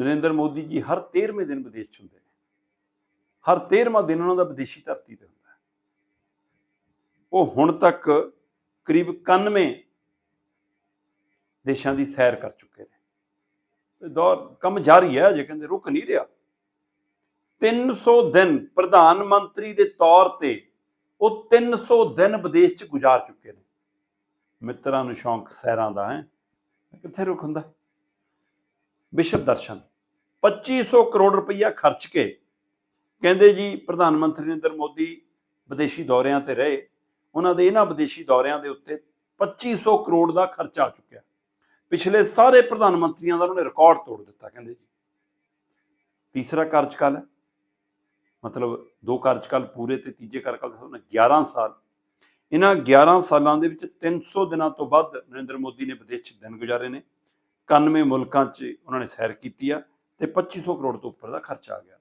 ਨਰਿੰਦਰ ਮੋਦੀ ਜੀ ਹਰ 13ਵੇਂ ਦਿਨ ਵਿਦੇਸ਼ 'ਚ ਹੁੰਦੇ ਨੇ। ਹਰ 13ਵਾਂ ਦਿਨ ਉਹਨਾਂ ਦਾ ਵਿਦੇਸ਼ੀ ਧਰਤੀ ਤੇ ਹੁੰਦਾ ਉਹ ਹੁਣ ਤੱਕ ਕਰੀਬ 91 ਦੇਸ਼ਾਂ ਦੀ ਸੈਰ ਕਰ ਚੁੱਕੇ ਨੇ। ਦੌਰ, ਕੰਮ ਜਾਰੀ ਹੈ ਜੇ ਕਹਿੰਦੇ ਰੁਕ ਨਹੀਂ ਰਿਹਾ। 300 ਦਿਨ ਪ੍ਰਧਾਨ ਮੰਤਰੀ ਦੇ ਤੌਰ ਤੇ ਉਹ 300 ਦਿਨ ਵਿਦੇਸ਼ 'ਚ ਗੁਜ਼ਾਰ ਚੁੱਕੇ ਨੇ। ਮਿੱਤਰਾਂ ਨੂੰ ਸ਼ੌਂਕ ਸੈਰਾਂ ਦਾ ਹੈ। ਕਿੱਥੇ ਰੁਕ ਹੁੰਦਾ? ਵਿਸ਼ਵ ਦਰਸ਼ਨ। 2500 ਕਰੋੜ ਰੁਪਈਆ ਖਰਚ ਕੇ ਕਹਿੰਦੇ ਜੀ ਪ੍ਰਧਾਨ ਮੰਤਰੀ ਨਰਿੰਦਰ ਮੋਦੀ ਵਿਦੇਸ਼ੀ ਦੌਰਿਆਂ ਤੇ ਰਹੇ। ਉਹਨਾਂ ਦੇ ਇਹਨਾਂ ਵਿਦੇਸ਼ੀ ਦੌਰਿਆਂ ਦੇ ਉੱਤੇ 2500 ਕਰੋੜ ਦਾ ਖਰਚਾ ਆ ਚੁੱਕਿਆ ਪਿਛਲੇ ਸਾਰੇ ਪ੍ਰਧਾਨ ਮੰਤਰੀਆਂ ਦਾ ਉਹਨਾਂ ਨੇ ਰਿਕਾਰਡ ਤੋੜ ਦਿੱਤਾ ਕਹਿੰਦੇ ਜੀ। ਤੀਸਰਾ ਕਾਰਜਕਾਲ ਹੈ। ਮਤਲਬ ਦੋ ਕਾਰਜਕਾਲ ਪੂਰੇ ਤੇ ਤੀਜੇ ਕਾਰਜਕਾਲ ਦਾ 11 ਸਾਲ। ਇਹਨਾਂ 11 ਸਾਲਾਂ ਦੇ ਵਿੱਚ 300 ਦਿਨਾਂ ਤੋਂ ਵੱਧ ਨਰਿੰਦਰ ਮੋਦੀ ਨੇ ਵਿਦੇਸ਼ 'ਚ ਦਿਨ ਗੁਜ਼ਾਰੇ ਨੇ। 91 ਮੁਲਕਾਂ 'ਚ ਉਹਨਾਂ ਨੇ ਸੈਰ ਕੀਤੀ ਆ। ਤੇ 2500 ਕਰੋੜ ਤੋਂ ਉੱਪਰ ਦਾ ਖਰਚਾ ਆ ਗਿਆ।